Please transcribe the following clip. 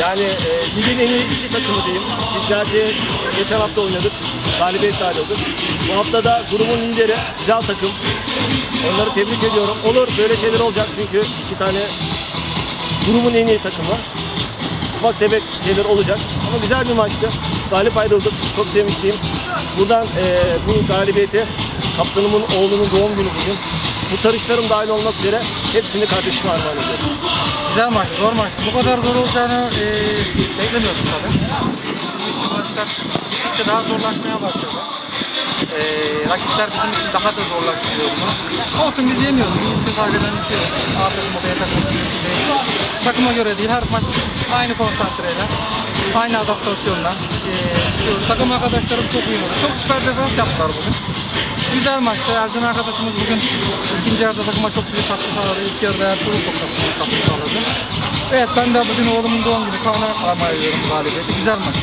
Yani e, ligin en iyi takımı diyeyim. Biz gerçi geçen hafta oynadık. Galibiyet ayrıldık. Bu hafta da grubun lideri güzel takım. Onları tebrik ediyorum. Olur böyle şeyler olacak çünkü iki tane grubun en iyi takımı. Ufak tefek şeyler olacak. Ama güzel bir maçtı. Galip ayrıldık. Çok sevinçliyim. Buradan e, bu galibiyeti kaptanımın oğlunun doğum günü bugün. Kurtarışlarım dahil olmak üzere hepsini kardeşime armağan ediyorum. Güzel maç, zor maç. Bu kadar zor olacağını e, beklemiyordum tabii. Bu maçlar gittikçe daha zorlaşmaya başladı. E, rakipler bizim için daha da zorlaştırıyor bunu. Olsun biz yeniyoruz. Biz saygıdan istiyoruz. A takım o B takım değil. Takıma göre değil. Her maç aynı konsantreyle. Aynı adaptasyonla. E, istiyoruz. takım arkadaşlarım çok iyi oldu. Çok süper defans yaptılar bugün. Güzel maçtı. Ercan arkadaşımız bugün ikinci yarıda takıma çok büyük katkı sağladı. İlk yarıda Ertuğrul çok katkı sağladı. Evet ben de bugün oğlumun doğum günü Kaan'a armağan ediyorum galibiyeti. Güzel maç.